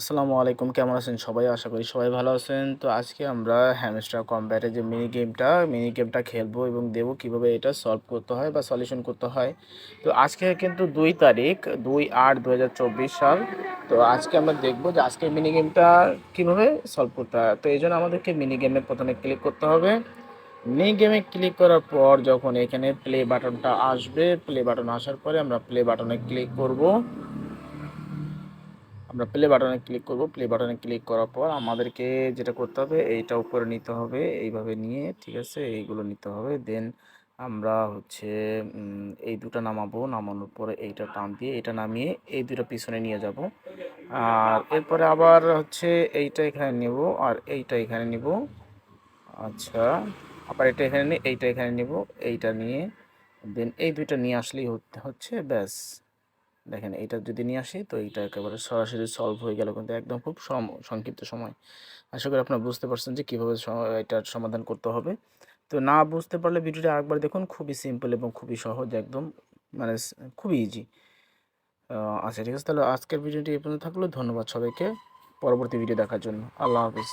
আসসালামু আলাইকুম, কেমন আছেন সবাই? আশা করি সবাই ভালো আছেন। তো আজকে আমরা হ্যামস্টার কম্ব্যাটে যে মিনি গেমটা মিনি গেমটা খেলব এবং দেবো কীভাবে এটা সলভ করতে হয় বা সলিউশন করতে হয়। তো আজকে কিন্তু দুই তারিখ, দুই আট দু সাল। তো আজকে আমরা দেখব যে আজকে মিনি গেমটা কীভাবে সলভ করতে হয়। তো এই জন্য আমাদেরকে মিনি গেমে প্রথমে ক্লিক করতে হবে। মিনি গেমে ক্লিক করার পর যখন এখানে প্লে বাটনটা আসবে প্লে বাটন আসার পরে আমরা প্লে বাটনে ক্লিক করব। আমরা প্লে বাটনে ক্লিক করব। প্লে বাটনে ক্লিক করার পর আমাদেরকে যেটা করতে হবে, এইটা উপরে নিতে হবে, এইভাবে নিয়ে, ঠিক আছে, এইগুলো নিতে হবে। দেন আমরা হচ্ছে এই দুটো নামাবো, নামানোর পরে এইটা টান দিয়ে এটা নামিয়ে এই দুটো পিছনে নিয়ে যাব। আর এরপরে আবার হচ্ছে এইটা এখানে নেব আর এইটা এখানে নিব। আচ্ছা আবার এটা এখানে নিয়ে এইটা এখানে নিব, এইটা নিয়ে দেন এই দুইটা নিয়ে আসলেই হচ্ছে, ব্যাস। দেখেন এটা যদি নিয়ে আসি, তো এইটা একেবারে সরাসরি সলভ হয়ে গেল কিন্তু একদম খুব সম- সংক্ষিপ্ত সময়। আশা করি আপনারা বুঝতে পারছেন যে কীভাবে এটার সমাধান করতে হবে। তো না বুঝতে পারলে ভিডিওটা আরেকবার দেখুন, খুবই সিম্পল এবং খুবই সহজ একদম মানে খুবই ইজি আচ্ছা ঠিক আছে, তাহলে আজকের ভিডিওটি এই পর্যন্ত থাকল। ধন্যবাদ সবাইকে। পরবর্তী ভিডিও দেখার জন্য। আল্লাহ হাফিজ।